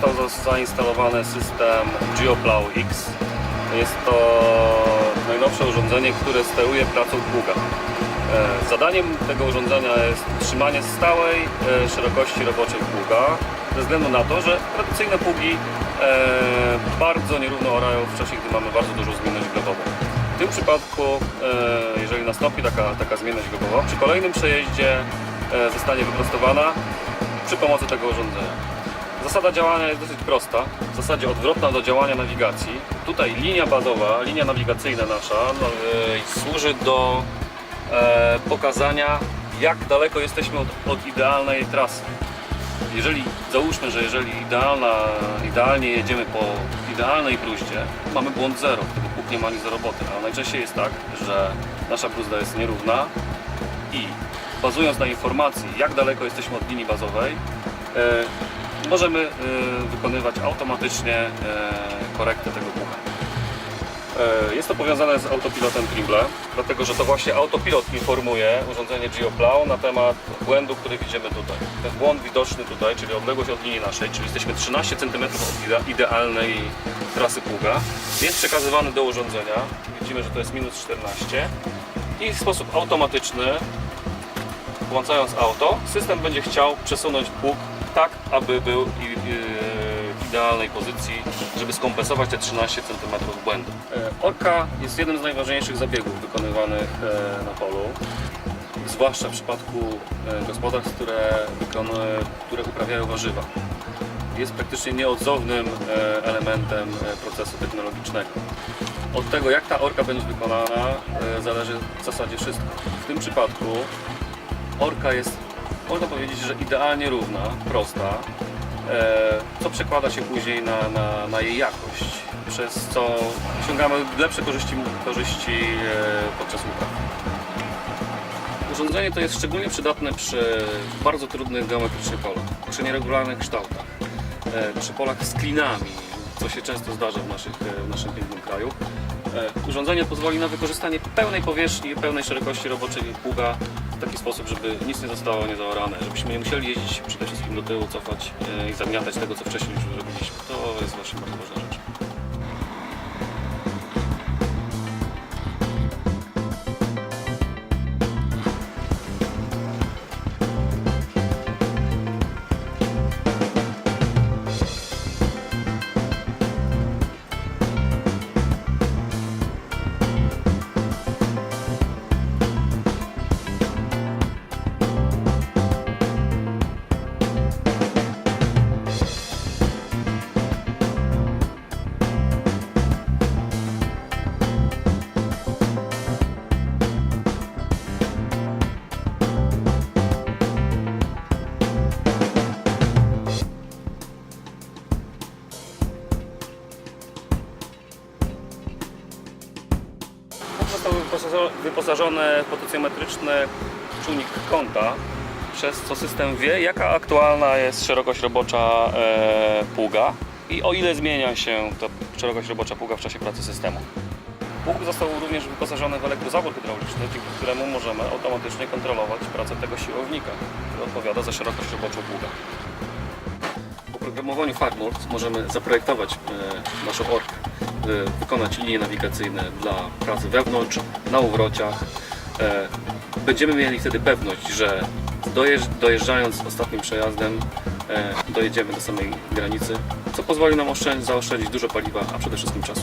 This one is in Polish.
został za- zainstalowany system GeoPlow X. Jest to najnowsze urządzenie, które steruje pracą pługa. E, Zadaniem tego urządzenia jest trzymanie stałej e, szerokości roboczej pługa, ze względu na to, że tradycyjne pługi e, bardzo nierówno orają w czasie, gdy mamy bardzo dużą zmienność glebową. W tym przypadku, jeżeli nastąpi taka, taka zmienność globowa, przy kolejnym przejeździe zostanie wyprostowana przy pomocy tego urządzenia. Zasada działania jest dosyć prosta, w zasadzie odwrotna do działania nawigacji. Tutaj linia bazowa, linia nawigacyjna nasza e, służy do e, pokazania jak daleko jesteśmy od, od idealnej trasy. Jeżeli załóżmy, że jeżeli idealna, idealnie jedziemy po idealnej bruździe, mamy błąd zero, wtedy pług nie ma nic do roboty, a najczęściej jest tak, że nasza bruzda jest nierówna i bazując na informacji, jak daleko jesteśmy od linii bazowej, e, możemy e, wykonywać automatycznie e, korektę tego pługa. E, Jest to powiązane z autopilotem Trimble, dlatego że to właśnie autopilot informuje urządzenie GeoPlow na temat błędu, który widzimy tutaj. Ten błąd widoczny tutaj, czyli odległość od linii naszej, czyli jesteśmy 13 cm od ide- idealnej trasy pługa, jest przekazywany do urządzenia. Widzimy, że to jest minus 14 i w sposób automatyczny, włączając auto, system będzie chciał przesunąć pług tak, aby był w idealnej pozycji, żeby skompensować te 13 cm błędu. E, Orka jest jednym z najważniejszych zabiegów wykonywanych e, na polu, zwłaszcza w przypadku e, gospodarstw, które, które uprawiają warzywa. Jest praktycznie nieodzownym elementem procesu technologicznego. Od tego, jak ta orka będzie wykonana, zależy w zasadzie wszystko. W tym przypadku orka jest, można powiedzieć, że idealnie równa, prosta, e, co przekłada się później na, na, na jej jakość, przez co osiągamy lepsze korzyści, korzyści e, podczas upraw. Urządzenie to jest szczególnie przydatne przy bardzo trudnych geometrycznie polach, przy nieregularnych kształtach, e, przy polach z klinami, co się często zdarza w, naszych, e, w naszym pięknym kraju. E, Urządzenie pozwoli na wykorzystanie pełnej powierzchni, pełnej szerokości roboczej pługa w taki sposób, żeby nic nie zostało niezaorane, żebyśmy nie musieli jeździć przede wszystkim do tyłu, cofać e, i zagniatać tego, co wcześniej już zrobiliśmy. To jest właśnie bardzo ważna rzecz. Wyposażony w potencjometryczny czujnik kąta, przez co system wie, jaka aktualna jest szerokość robocza e, pługa i o ile zmienia się ta szerokość robocza pługa w czasie pracy systemu. Pług został również wyposażony w elektrozawór hydrauliczny, dzięki któremu możemy automatycznie kontrolować pracę tego siłownika, który odpowiada za szerokość roboczą pługa. Oprogramowaniu FarmWorks możemy zaprojektować e, naszą orkę, e, wykonać linie nawigacyjne dla pracy wewnątrz, na uwrociach. E, Będziemy mieli wtedy pewność, że dojeżdż, dojeżdżając ostatnim przejazdem dojedziemy do samej granicy, co pozwoli nam oszczędzić, zaoszczędzić dużo paliwa, a przede wszystkim czasu.